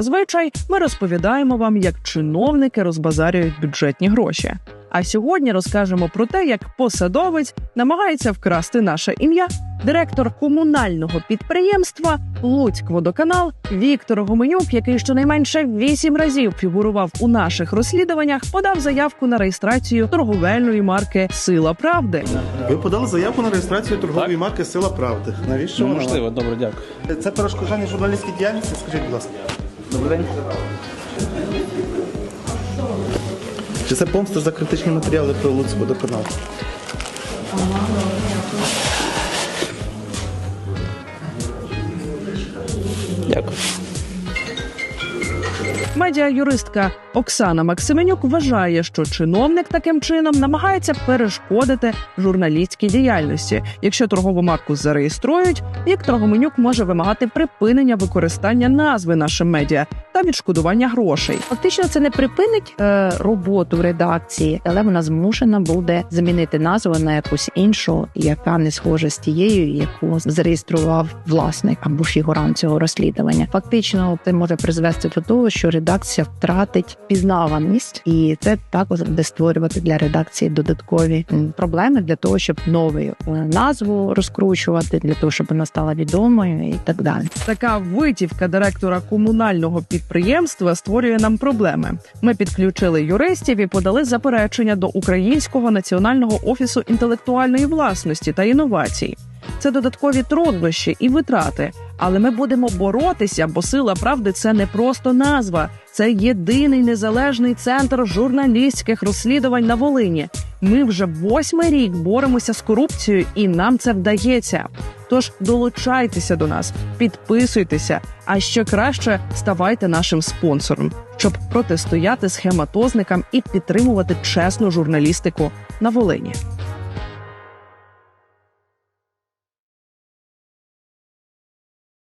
Зазвичай ми розповідаємо вам, як чиновники розбазарюють бюджетні гроші. А сьогодні розкажемо про те, як посадовець намагається вкрасти наше ім'я. Директор комунального підприємства Луцькводоканал Віктор Гоменюк, який щонайменше вісім разів фігурував у наших розслідуваннях, подав заявку на реєстрацію торговельної марки Сила Правди. Ви подали заявку на реєстрацію торгової марки Сила Правди. Навіщо Ну, можливо, добре, дякую. Це перешкоджання журналістській діяльності? Скажіть, будь ласка. Добрий день. Чи це помста за критичні матеріали про Луцьку водоканал? Дякую. Медіа-юристка Оксана Максименюк вважає, що чиновник таким чином намагається перешкодити журналістській діяльності. Якщо торгову марку зареєструють, Віктор Гоменюк може вимагати припинення використання назви нашим медіа та відшкодування грошей. Фактично, це не припинить е, роботу редакції, але вона змушена буде замінити назву на якусь іншу, яка не схожа з тією, яку зареєстрував власник або фігурант цього розслідування. Фактично, це може призвести до того, що редакція втратить пізнаваність, і це також буде створювати для редакції додаткові проблеми для того, щоб нову е, назву розкручувати, для того, щоб вона стала відомою і так далі. Така витівка директора комунального підприємства створює нам проблеми. Ми підключили юристів і подали заперечення до Українського національного офісу інтелектуальної власності та інновацій. Це додаткові труднощі і витрати. Але ми будемо боротися, бо сила правди це не просто назва, це єдиний незалежний центр журналістських розслідувань на Волині. Ми вже восьмий рік боремося з корупцією, і нам це вдається. Тож долучайтеся до нас, підписуйтеся, а ще краще ставайте нашим спонсором, щоб протистояти схематозникам і підтримувати чесну журналістику на Волині.